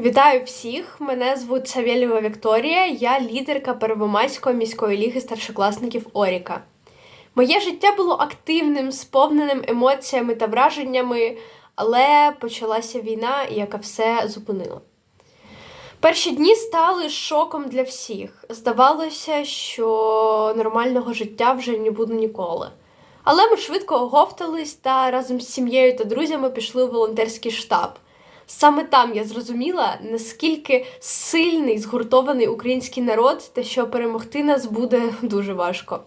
Вітаю всіх! Мене звуть Савєлєва Вікторія, я лідерка Первомайської міської ліги старшокласників Оріка. Моє життя було активним, сповненим емоціями та враженнями, але почалася війна, яка все зупинила. Перші дні стали шоком для всіх. Здавалося, що нормального життя вже не буде ніколи. Але ми швидко оговтались та разом з сім'єю та друзями пішли у волонтерський штаб. Саме там я зрозуміла, наскільки сильний згуртований український народ та що перемогти нас буде дуже важко.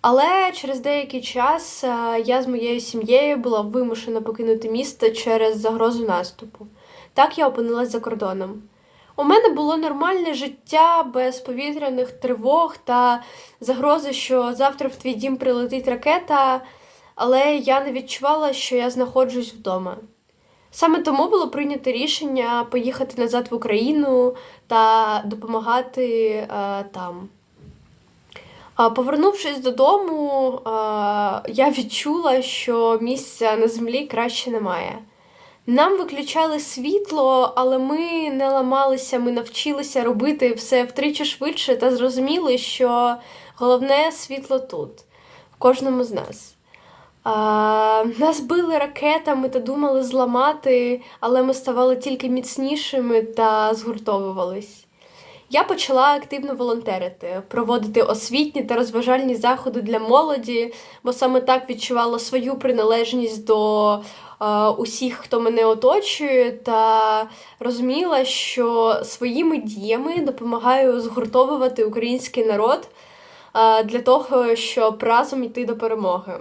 Але через деякий час е, я з моєю сім'єю була вимушена покинути місто через загрозу наступу. Так я опинилась за кордоном. У мене було нормальне життя без повітряних тривог та загрози, що завтра в твій дім прилетить ракета, але я не відчувала, що я знаходжусь вдома. Саме тому було прийнято рішення поїхати назад в Україну та допомагати е, там. Повернувшись додому, е, я відчула, що місця на землі краще немає. Нам виключали світло, але ми не ламалися, ми навчилися робити все втричі швидше та зрозуміли, що головне світло тут, в кожному з нас. А, нас били ракетами та думали зламати, але ми ставали тільки міцнішими та згуртовувались. Я почала активно волонтерити, проводити освітні та розважальні заходи для молоді, бо саме так відчувала свою приналежність до усіх, хто мене оточує, та розуміла, що своїми діями допомагаю згуртовувати український народ для того, щоб разом йти до перемоги.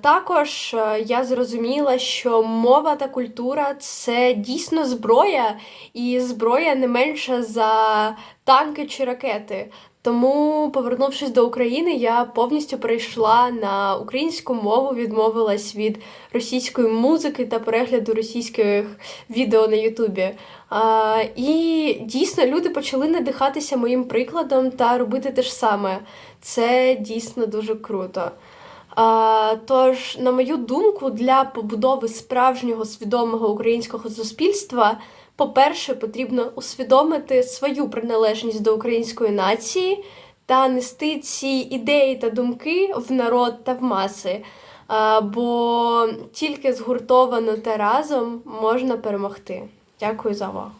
Також е, я зрозуміла, що мова та культура це дійсно зброя, і зброя не менша за танки чи ракети. Тому, повернувшись до України, я повністю перейшла на українську мову, відмовилась від російської музики та перегляду російських відео на Ютубі. І дійсно люди почали надихатися моїм прикладом та робити те ж саме. Це дійсно дуже круто. Тож, на мою думку, для побудови справжнього свідомого українського суспільства, по-перше, потрібно усвідомити свою приналежність до української нації та нести ці ідеї та думки в народ та в маси. Бо тільки згуртовано та разом можна перемогти. Дякую за увагу.